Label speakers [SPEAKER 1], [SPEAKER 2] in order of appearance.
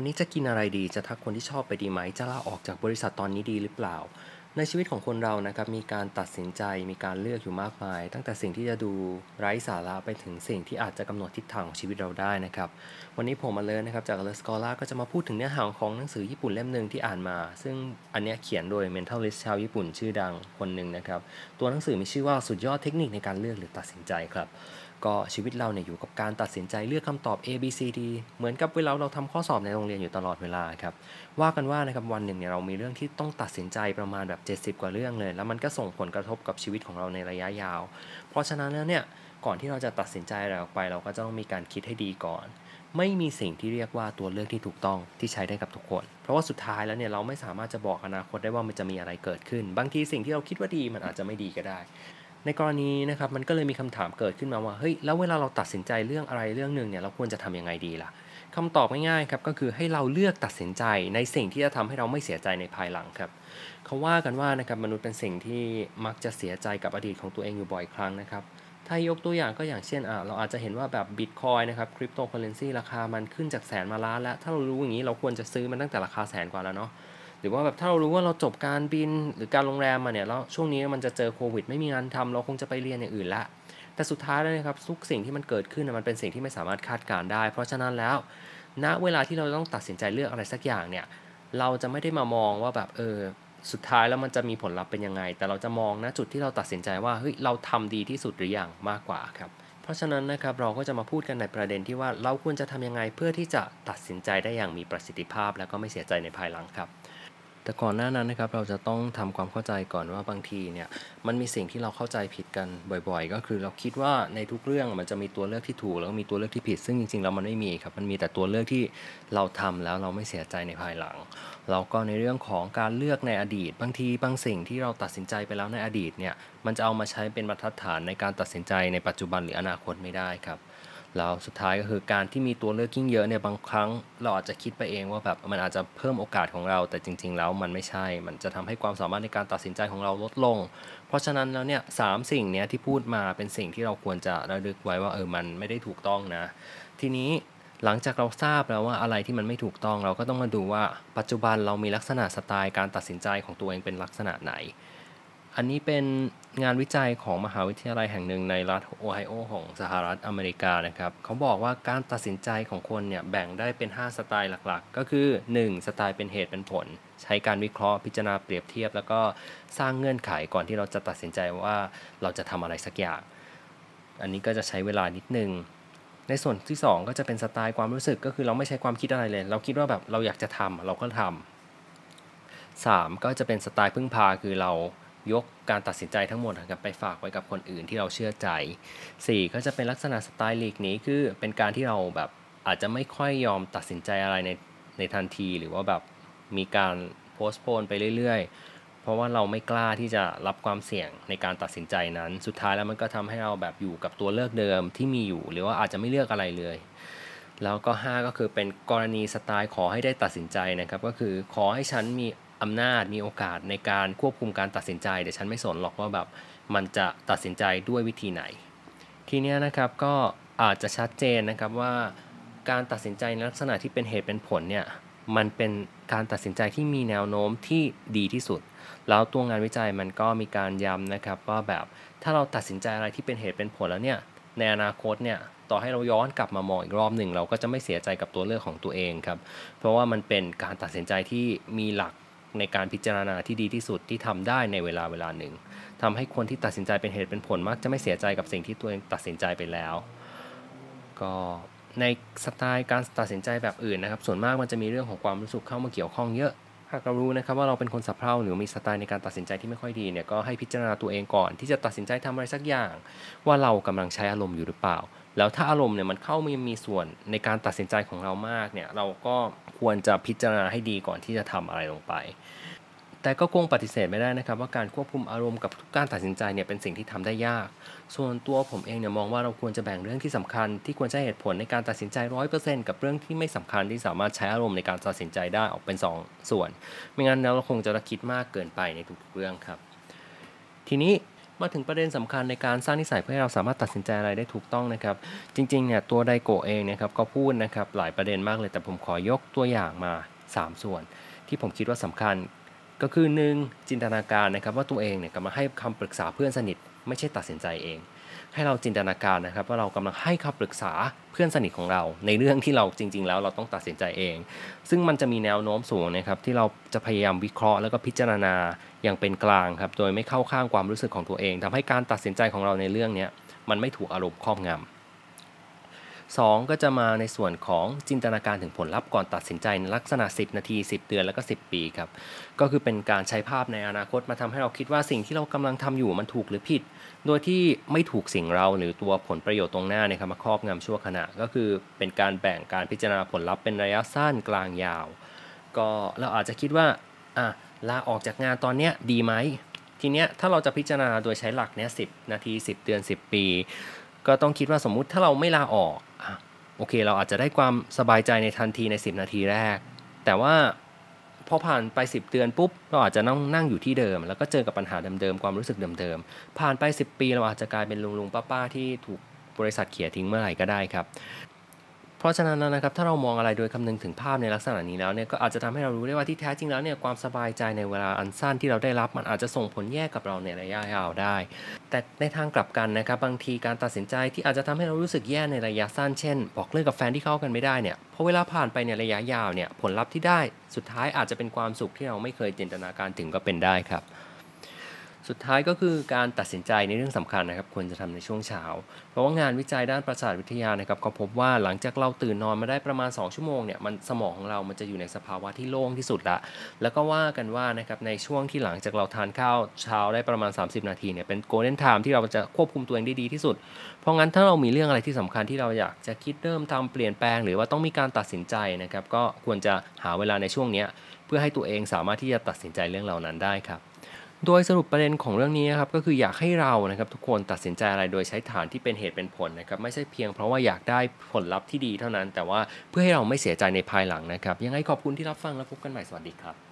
[SPEAKER 1] วันนี้จะกินอะไรดีจะทักคนที่ชอบไปดีไหม จะลาออกจากบริษัทตอนนี้ดีหรือเปล่า ในชีวิตของคนเรานะครับมีการตัดสินใจมีการเลือกอยู่มากมาย ตั้งแต่สิ่งที่จะดูไร้สาระไปถึงสิ่งที่อาจจะกำหนดทิศทางของชีวิตเราได้นะครับวันนี้ผมมาเลยนะครับจากเลสกอล่าก็จะมาพูดถึงเนื้อหาของหนังสือญี่ปุ่นเล่มหนึ่งที่อ่านมา ซึ่งอันนี้เขียนโดย mentalist ชาวญี่ปุ่นชื่อดังคนหนึ่งนะครับตัวหนังสือมีชื่อว่าสุดยอดเทคนิคในการเลือกหรือตัดสินใจครับ ก็ชีวิตเราเนี่ยอยู่กับการตัดสินใจเลือกคำตอบ A B C D เหมือนกับเวลาเราทำข้อสอบในโรงเรียนอยู่ตลอดเวลาครับว่ากันว่านะครับวันหนึ่งเนี่ยเรามีเรื่องที่ต้องตัดสินใจประมาณแบบ 70 กว่าเรื่องเลย แล้วมันก็ส่งผลกระทบกับชีวิตของเราในระยะยาว เพราะฉะนั้นแล้วเนี่ยก่อนที่เราจะตัดสินใจอะไรออกไป เราก็จะต้องมีการคิดให้ดีก่อน ไม่มีสิ่งที่เรียกว่าตัวเลือกที่ถูกต้องที่ใช้ได้กับทุกคน เพราะว่าสุดท้ายแล้วเนี่ยเราไม่สามารถจะบอกอนาคตได้ว่ามันจะมีอะไรเกิดขึ้น บางทีสิ่งที่เราคิดว่าดีมันอาจจะไม่ดีก็ได้ ในกรณีนะครับมันก็เลยมีคำถามเกิดขึ้นมาว่าเฮ้ยแล้วเวลาเราตัดสินใจเรื่องอะไรเรื่องหนึ่งเนี่ยเราควรจะทํำยังไงดีล่ะคำตอบง่ายๆครับก็คือให้เราเลือกตัดสินใจในสิ่งที่จะทำให้เราไม่เสียใจในภายหลังครับเขาว่ากันว่านะครับมนุษย์เป็นสิ่งที่มักจะเสียใจกับอดีตของตัวเองอยู่บ่อยครั้งนะครับถ้ายกตัวอย่างก็อย่างเช่นอะเราอาจจะเห็นว่าแบบบิตคอยนะครับคริปโตเคอเรนซีราคามันขึ้นจากแสนมาล้านแล้ว ถ้าเรารู้อย่างนี้เราควรจะซื้อมันตั้งแต่ราคาแสนกว่าแล้วเนาะ หรือว่าแบบถ้าเรารู้ว่าเราจบการบินหรือการโรงแรมมาเนี่ยแล้วช่วงนี้มันจะเจอโควิด ไม่มีงานทำเราคงจะไปเรียนอย่างอื่นละ แต่สุดท้ายแล้วนะครับทุกสิ่งที่มันเกิดขึ้นมันเป็นสิ่งที่ไม่สามารถคาดการได้ เพราะฉะนั้นแล้ว ณเวลาที่เราต้องตัดสินใจเลือกอะไรสักอย่างเนี่ยเราจะไม่ได้มามองว่าแบบเออสุดท้ายแล้วมันจะมีผลลัพธ์เป็นยังไง แต่เราจะมองณจุดที่เราตัดสินใจว่าเฮ้ยเราทำดีที่สุดหรือยังมากกว่าครับเพราะฉะนั้นนะครับเราก็จะมาพูดกันในประเด็นที่ว่าเราควรจะทำยังไงเพื่อที่จะตัดสินใจได้อย่างมีประสิทธิภาพ และก็ไม่เสียใจในภายหลังครับ แต่ก่อนหน้านั้นนะครับเราจะต้องทำความเข้าใจก่อนว่าบางทีเนี่ยมันมีสิ่งที่เราเข้าใจผิดกันบ่อย ๆ ก็คือเราคิดว่าในทุกเรื่องมันจะมีตัวเลือกที่ถูกแล้วก็มีตัวเลือกที่ผิด ซึ่งจริงๆแล้วมันไม่มีครับมันมีแต่ตัวเลือกที่เราทำแล้วเราไม่เสียใจในภายหลังแล้วก็ในเรื่องของการเลือกในอดีต บางทีบางสิ่งที่เราตัดสินใจไปแล้วในอดีตเนี่ยมันจะเอามาใช้เป็นบรรทัดฐานในการตัดสินใจในปัจจุบันหรืออนาคตไม่ได้ครับ แล้วสุดท้ายก็คือการที่มีตัวเลือกยิ่งเยอะเนี่ยบางครั้ง เราอาจจะคิดไปเองว่าแบบมันอาจจะเพิ่มโอกาสของเราแต่จริง ๆ แล้วมันไม่ใช่ มันจะทำให้ความสามารถในการตัดสินใจของเราลดลง เพราะฉะนั้นแล้วเนี่ยสามสิ่งเนี้ยที่พูดมาเป็นสิ่งที่เราควรจะระลึกไว้ว่าเออมันไม่ได้ถูกต้องนะ ทีนี้หลังจากเราทราบแล้วว่าอะไรที่มันไม่ถูกต้องเราก็ต้องมาดูว่าปัจจุบันเรามีลักษณะสไตล์การตัดสินใจของตัวเองเป็นลักษณะไหน อันนี้เป็น งานวิจัยของมหาวิทยาลัยแห่งหนึ่งในรัฐโอไฮโอของสหรัฐอเมริกานะครับเขาบอกว่าการตัดสินใจของคนเนี่ยแบ่งได้เป็น 5 สไตล์หลักๆ ก็คือ 1. สไตล์เป็นเหตุเป็นผล ใช้การวิเคราะห์พิจารณาเปรียบเทียบ แล้วก็สร้างเงื่อนไขก่อนที่เราจะตัดสินใจว่าเราจะทำอะไรสักอย่าง อันนี้ก็จะใช้เวลานิดนึงในส่วนที่ 2 ก็จะเป็นสไตล์ความรู้สึกก็คือเราไม่ใช้ความคิดอะไรเลย เราคิดว่าแบบเราอยากจะทำเราก็ทำ 3. ก็จะเป็นสไตล์พึ่งพาคือเรา ยกการตัดสินใจทั้งหมดนะครับไปฝากไว้กับคนอื่นที่เราเชื่อใจ 4 ก็จะเป็นลักษณะสไตล์ลีกนี้คือเป็นการที่เราแบบอาจจะไม่ค่อยยอมตัดสินใจอะไรในในทันทีหรือว่าแบบมีการโพสต์โพนไปเรื่อยๆ เพราะว่าเราไม่กล้าที่จะรับความเสี่ยงในการตัดสินใจนั้น สุดท้ายแล้วมันก็ทำให้เราแบบอยู่กับตัวเลือกเดิมที่มีอยู่ หรือว่าอาจจะไม่เลือกอะไรเลย แล้วก็ 5 ก็คือเป็นกรณีสไตล์ขอให้ได้ตัดสินใจนะครับ ก็คือขอให้ฉันมี อำนาจมีโอกาสในการควบคุมการตัดสินใจเดี๋ยวฉันไม่สนหรอกว่าแบบมันจะตัดสินใจด้วยวิธีไหน ทีนี้นะครับก็อาจจะชัดเจนนะครับว่าการตัดสินใจในลักษณะที่เป็นเหตุเป็นผลเนี่ยมันเป็นการตัดสินใจที่มีแนวโน้มที่ดีที่สุด แล้วตัวงานวิจัยมันก็มีการย้ำนะครับว่าแบบถ้าเราตัดสินใจอะไรที่เป็นเหตุเป็นผลแล้วเนี่ยในอนาคตเนี่ยต่อให้เราย้อนกลับมามองอีกรอบหนึ่งเราก็จะไม่เสียใจกับตัวเลือกของตัวเองครับเพราะว่ามันเป็นการตัดสินใจที่มีหลัก ในการพิจารณาที่ดีที่สุดที่ทำได้ในเวลาเวลาหนึ่งทำให้คนที่ตัดสินใจเป็นเหตุเป็นผลมักจะไม่เสียใจกับสิ่งที่ตัวเองตัดสินใจไปแล้ว ก็ในสไตล์การตัดสินใจแบบอื่นนะครับ ส่วนมากมันจะมีเรื่องของความรู้สึกเข้ามาเกี่ยวข้องเยอะ หากเรารู้นะครับว่าเราเป็นคนสับเพร่าหรือมีสไตล์ในการตัดสินใจที่ไม่ค่อยดีเนี่ยก็ให้พิจารณาตัวเองก่อน ที่จะตัดสินใจทำอะไรสักอย่าง ว่าเรากำลังใช้อารมณ์อยู่หรือเปล่า แล้วถ้าอารมณ์เนี่ยมันเข้ามีมีส่วนในการตัดสินใจของเรามากเนี่ยเราก็ ควรจะพิจารณาให้ดีก่อนที่จะทำอะไรลงไป แต่ก็คงปฏิเสธไม่ได้นะครับ ว่าการควบคุมอารมณ์กับทุกการตัดสินใจเนี่ยเป็นสิ่งที่ทำได้ยาก ส่วนตัวผมเองเนี่ยมองว่าเราควรจะแบ่งเรื่องที่สำคัญ ที่ควรใช้เหตุผลในการตัดสินใจร้อยเปอร์เซ็นต์กับเรื่องที่ไม่สำคัญที่สามารถใช้อารมณ์ในการตัดสินใจได้ออกเป็น 2 ส่วน ไม่งั้นเราคงจะคิดมากเกินไปในทุกๆเรื่องครับ ทีนี้ มาถึงประเด็นสำคัญในการสร้างนิสัยเพื่อให้เราสามารถตัดสินใจอะไรได้ถูกต้องนะครับ จริงๆเนี่ยตัวไดโกเองนะครับก็พูดนะครับหลายประเด็นมากเลยแต่ผมขอยกตัวอย่างมา 3 ส่วน ที่ผมคิดว่าสำคัญ ก็คือ 1. จินตนาการนะครับว่าตัวเองเนี่ยกำลังให้คำปรึกษาเพื่อนสนิท ไม่ใช่ตัดสินใจเอง ให้เราจินตนาการนะครับ ว่าเรากำลังให้คำปรึกษาเพื่อนสนิทของเรา ในเรื่องที่เราจริง ๆ แล้วเราต้องตัดสินใจเอง ซึ่งมันจะมีแนวโน้มสูงนะครับที่เราจะพยายามวิเคราะห์แล้วก็พิจารณาอย่างเป็นกลางครับโดยไม่เข้าข้างความรู้สึกของตัวเองทำให้การตัดสินใจของเราในเรื่องนี้มันไม่ถูกอารมณ์ครอบงำ 2 ก็จะมาในส่วนของจินตนาการถึงผลลัพธ์ก่อนตัดสินใจในลักษณะ 10 นาที 10 เดือนแล้วก็ 10 ปีครับ ก็คือเป็นการใช้ภาพในอนาคตมาทำให้เราคิดว่าสิ่งที่เรากำลังทำอยู่มันถูกหรือผิด โดยที่ไม่ถูกสิ่งเราหรือตัวผลประโยชน์ตรงหน้าเนี่ยครับมาครอบงำชั่วขณะ ก็คือเป็นการแบ่งการพิจารณาผลลัพธ์เป็นระยะสั้นกลางยาว ก็เราอาจจะคิดว่าอะลาออกจากงานตอนเนี้ยดีไหมทีเนี้ยถ้าเราจะพิจารณาโดยใช้หลักเนี้ยสินาที 10 เดือน 10 ปี ก็ต้องคิดว่าสมมุติถ้าเราไม่ลาออกอโอเค เราอาจจะได้ความสบายใจในทันทีใน 10 นาทีแรก แต่ว่าพอผ่านไป 10 เดือนปุ๊บ เราอาจจะนั่งนั่งอยู่ที่เดิม แล้วก็เจอกับปัญหาเดิมๆ ความรู้สึกเดิมๆ ผ่านไป 10 ปีเราอาจจะกลายเป็นลุงๆ ป้าๆ ที่ถูกบริษัทเขี่ยทิ้งเมื่อไหร่ก็ได้ครับ เพราะฉะนั้นแล้วนะครับถ้าเรามองอะไรโดยคำนึงถึงภาพในลักษณะนี้แล้วเนี่ยก็อาจจะทำให้เรารู้ได้ว่าที่แท้จริงแล้วเนี่ยความสบายใจในเวลาอันสั้นที่เราได้รับมันอาจจะส่งผลแย่กับเราในระยะยาวได้ แต่ในทางกลับกันนะครับบางทีการตัดสินใจที่อาจจะทำให้เรารู้สึกแย่ในระยะสั้นเช่น บอกเลิกกับแฟนที่เข้ากันไม่ได้เนี่ยพอเวลาผ่านไปในระยะยาวเนี่ยผลลัพธ์ที่ได้สุดท้ายอาจจะเป็นความสุขที่เราไม่เคยจินตนาการถึงก็เป็นได้ครับ สุดท้ายก็คือการตัดสินใจในเรื่องสำคัญนะครับควรจะทำในช่วงเช้า เพราะว่างานวิจัยด้านประสาทวิทยานะครับเขาพบว่าหลังจากเราตื่นนอนมาได้ประมาณ 2 ชั่วโมงเนี่ยมันสมองของเรามันจะอยู่ในสภาวะที่โล่งที่สุดละ แล้วก็ว่ากันว่านะครับในช่วงที่หลังจากเราทานข้าวเช้าได้ประมาณ 30 นาทีเนี่ยเป็นโกลเด้นไทม์ที่เราจะควบคุมตัวเองได้ดีที่สุด เพราะงั้นถ้าเรามีเรื่องอะไรที่สำคัญที่เราอยากจะคิดเริ่มทำเปลี่ยนแปลง หรือว่าต้องมีการตัดสินใจนะครับก็ควรจะหาเวลาในช่วงนี้เพื่อให้ตัวเองสามารถที่จะตัดสินใจเรื่องเหล่านั้นได้ครับ โดยสรุปประเด็นของเรื่องนี้นะครับก็คืออยากให้เรานะครับทุกคนตัดสินใจอะไรโดยใช้ฐานที่เป็นเหตุเป็นผลนะครับไม่ใช่เพียงเพราะว่าอยากได้ผลลัพธ์ที่ดีเท่านั้น แต่ว่าเพื่อให้เราไม่เสียใจในภายหลังนะครับ ยังไงขอบคุณที่รับฟังและพบกันใหม่สวัสดีครับ